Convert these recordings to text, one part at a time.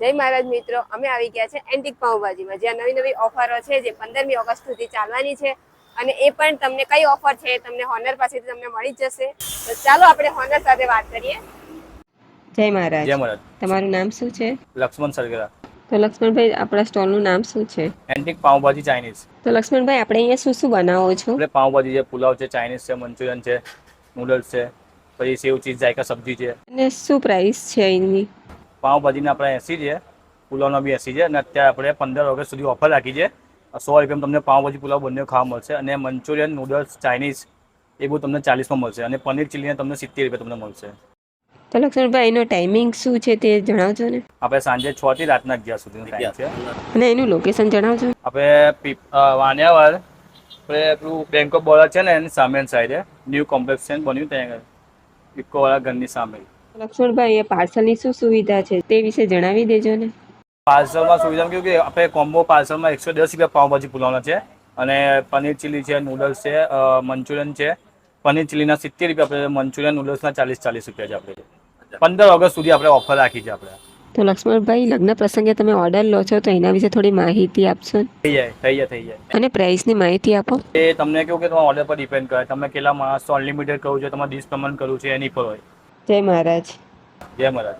જય મહારાજ મિત્રો અમે આવી ગયા છે એન્ટિક પાઉંભાજીમાં. જ્યાં નવી નવી ઓફરો છે જે પંદરમી ઓગસ્ટ સુધી ચાલવાની છે અને એ પણ તમને કઈ ઓફર છે તમને હોનર પાસેથી તમને મળી જ જશે. તો ચાલો આપણે હોનર સાથે વાત કરીએ. જય મહારાજ. જય મહારાજ. તમારું નામ શું છે? લક્ષ્મણ સરગરા. તો લક્ષ્મણભાઈ આપણા સ્ટોલનું નામ શું છે? Antique pav bhaji Chinese. તો લક્ષ્મણભાઈ આપણે અહીંયા શું શું બનાવો છો? આપણે પાઉંભાજી છે પુલાવ છે ચાઇનીઝ છે મંચુરિયન છે નૂડલ્સ છે પછી સેવ ચીઝ જાયકા સબ્જી છે. અને શું પ્રાઇસ છે એની પાઉંભાજીના આપણે એસી છે પુલાવના બી એસી છે અને અત્યારે આપણે પંદર ઓગસ્ટ સુધી ઓફર રાખી છે. સો રૂપિયામાં તમને પાઉંભાજી પુલાવ બંને ખાવા મળશે અને મંચુરિયન નૂડલ્સ ચાઇનીઝ એ બધું તમને ચાલીસમાં મળશે અને પનીર ચીલીને તમને સિત્તેર રૂપિયા તમને મળશે. તો લક્ષ્મણભાઈ એનો ટાઈમિંગ શું છે તે જણાવજો ને? આપણે સાંજે છ થી રાતના અગિયાર સુધીનો ટાઈમ છે. અને એનું લોકેશન જણાવજો. આપણે વાણિયાવાડ આપણે પેલું બેંક ઓફ બરોડા છે ને એની સામેની સાઈડે ન્યૂ કોમ્પ્લેક્સ છે બન્યું ત્યાં આગળ. ઇકોવાળા ઘરની સામે. લક્ષ્મણભાઈ એ પાર્સલની શું સુવિધા છે તે વિશે જણાવી દેજો ને. પાર્સલમાં સુવિધા કેવું કે આપણે કોમ્બો પાર્સલમાં એકસો દસ રૂપિયા પાઉંભાજી પુલાવના છે અને પનીર ચીલી છે નૂડલ્સ છે મંચુરિયન છે. પનીર ચીલીના સિત્તેર રૂપિયા આપણે મંચુરિયન નૂડલ્સના ચાલીસ ચાલીસ રૂપિયા છે આપણે પંદર ઓગસ્ટ સુધી આપણે ઓફર રાખી છે આપણે તો લક્ષ્મણભાઈ લગ્ન પ્રસંગે તમે ઓર્ડર લો છો તો એના વિશે થોડી માહિતી આપશો થઈ જાય થઈ જાય થઈ જાય. અને પ્રાઇસની માહિતી આપો. એ તમને કેવું કે તમારા ઓર્ડર પર ડિપેન્ડ કરે. તમે કેટલા માણસો અનલિમિટેડ કરવું છે તમારે પ્રમાણ કરવું છે એની પર હોય. જય મહારાજ. જય મહારાજ.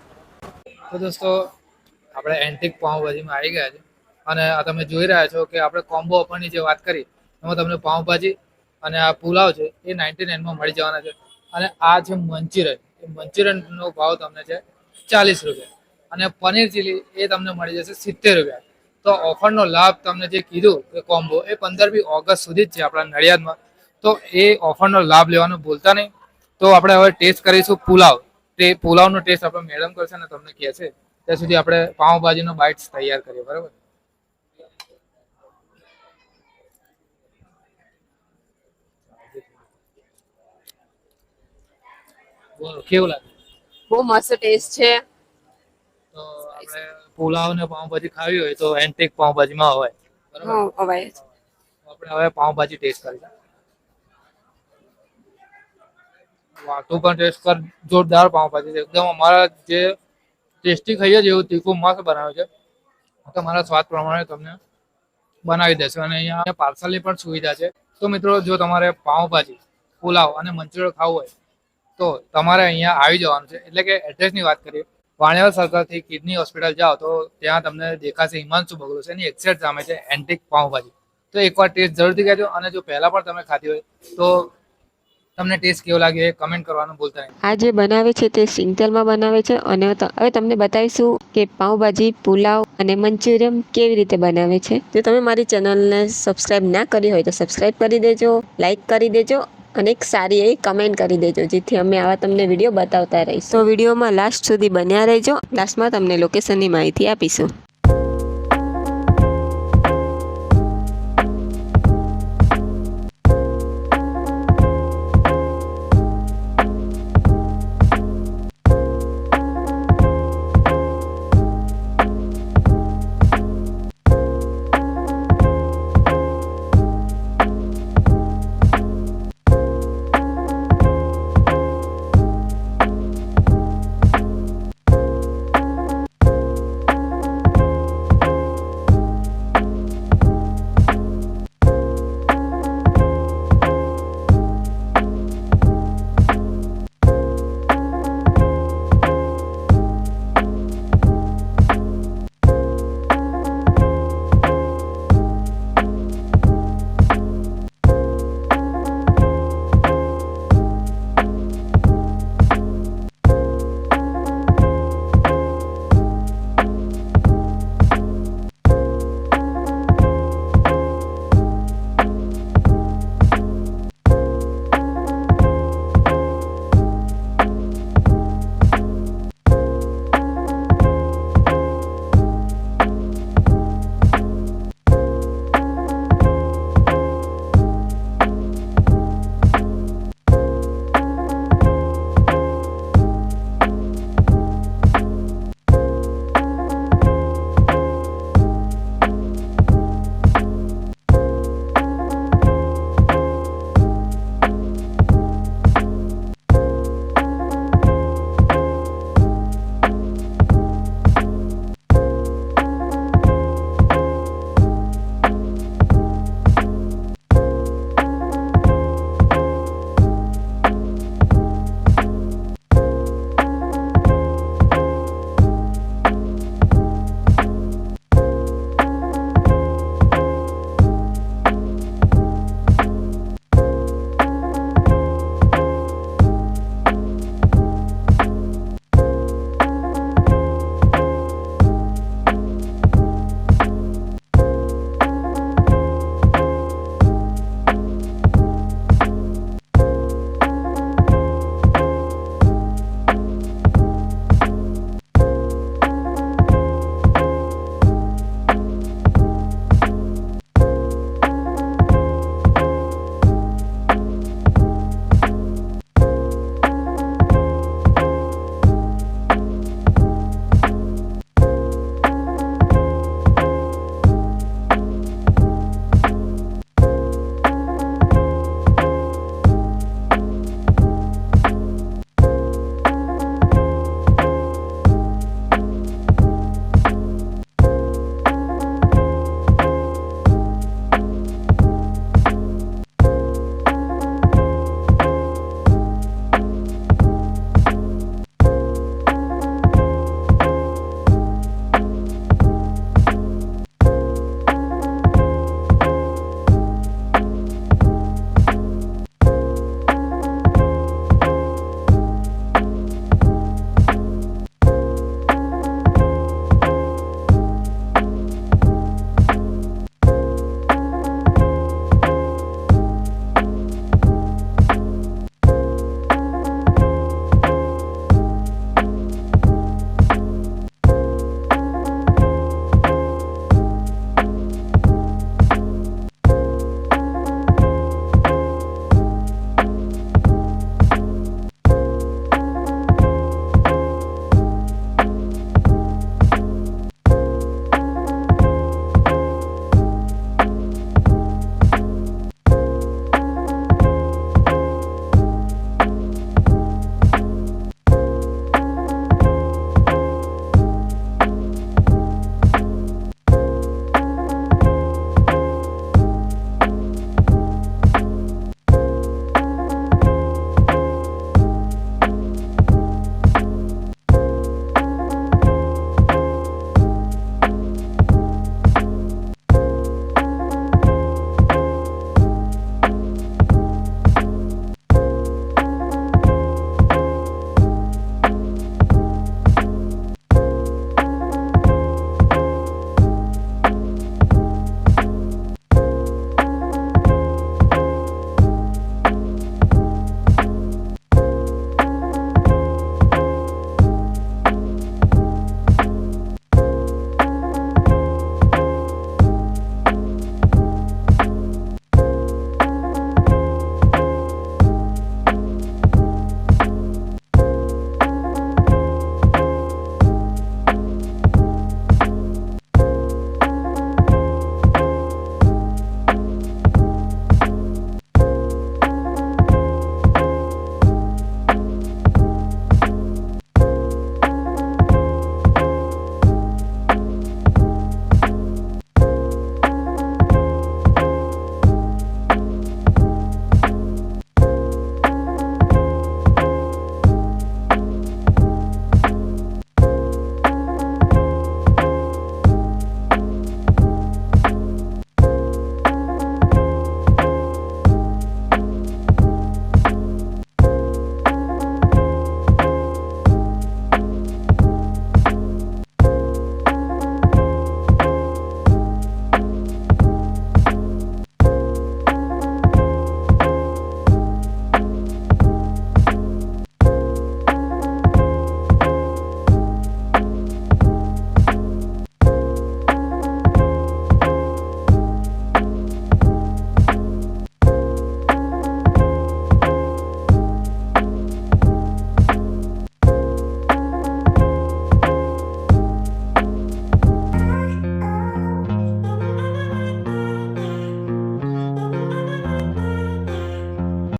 તો દોસ્તો આપણે એન્ટિક પાઉંભાજીમાં આવી ગયા છે. અને આ તમે જોઈ રહ્યા છો કે આપણે કોમ્બો ઓફરની જે વાત કરી એમાં તમને પાઉંભાજી અને આ પુલાવ છે એ નાઇન્ટી નાઇનમાં મળી જવાના છે. અને આ છે મંચુરિયન એ મંચુરિયનનો ભાવ તમને છે ચાલીસ રૂપિયા. અને પનીર ચીલી એ તમને મળી જશે સિત્તેર રૂપિયા. તો ઓફરનો લાભ તમને જે કીધું કે કોમ્બો એ પંદરમી ઓગસ્ટ સુધી જ છે આપણા નડિયાદમાં. તો એ ઓફરનો લાભ લેવાનું ભૂલતા નહીં. તો આપણે હવે ટેસ્ટ કરીશું પુલાવ. તે પુલાવનો ટેસ્ટ આપણે મેડમ કરશે ને તમને કહે છે. ત્યાં સુધી આપણે પાઉંભાજીનો બાઇટ્સ તૈયાર કરીએ બરાબર? કેવું લાગે? બહુ મસ્ત ટેસ્ટ છે. તો આપણે પુલાવ ને પાઉંભાજી ખાવી હોય તો એન્ટિક પાઉંભાજીમાં હોય. બરાબર? આપણે હવે પાઉંભાજી ટેસ્ટ કરીશું. વાહ પણ ટેસ્ટ કર જોરદાર પાઉંભાજી છે. એકદમ અમારા જે ટેસ્ટી ખાઈએ છે એવું તીખું મસ્ત બનાવે છે. તમારા સ્વાદ પ્રમાણે તમને બનાવી દેશે. અને અહીંયા પાર્સલની પણ સુવિધા છે. તો મિત્રો, જો તમારે પાઉંભાજી, પુલાવ અને મંચુરિયન ખાવું હોય, તો તમારે અહીંયા આવી જવાનું છે. એટલે કે એડ્રેસની વાત કરીએ. વાણિયાવાડ સરકારથી કિડની હોસ્પિટલ જાઓ તો ત્યાં તમને દેખાશે હિમાંશુ બગલો છે. એની એક્સેટ સામે છે એન્ટિક પાઉંભાજી. તો એકવાર ટેસ્ટ જરૂરથી કહેજો અને જો પહેલા પણ તમે ખાધી હોય, તો તમને ટેસ્ટ કેવો લાગ્યો એ કમેન્ટ કરવાનું ભૂલતા નહીં. આ જે બનાવે છે તે સિંગતેલમાં બનાવે છે અને હવે તમને બતાવીશું કે પાઉંભાજી, પુલાવ અને મંચુરિયમ કેવી રીતે બનાવે છે. જો તમે મારી ચેનલને સબસ્ક્રાઇબ ના કરી હોય તો સબસ્ક્રાઇબ કરી દેજો લાઈક કરી દેજો અને એક સારી એવી કમેન્ટ કરી દેજો, જેથી અમે આવા તમને વીડિયો બતાવતા રહીશું. તો વિડીયોમાં લાસ્ટ સુધી બન્યા રહેજો. લાસ્ટમાં તમને લોકેશનની માહિતી આપીશું.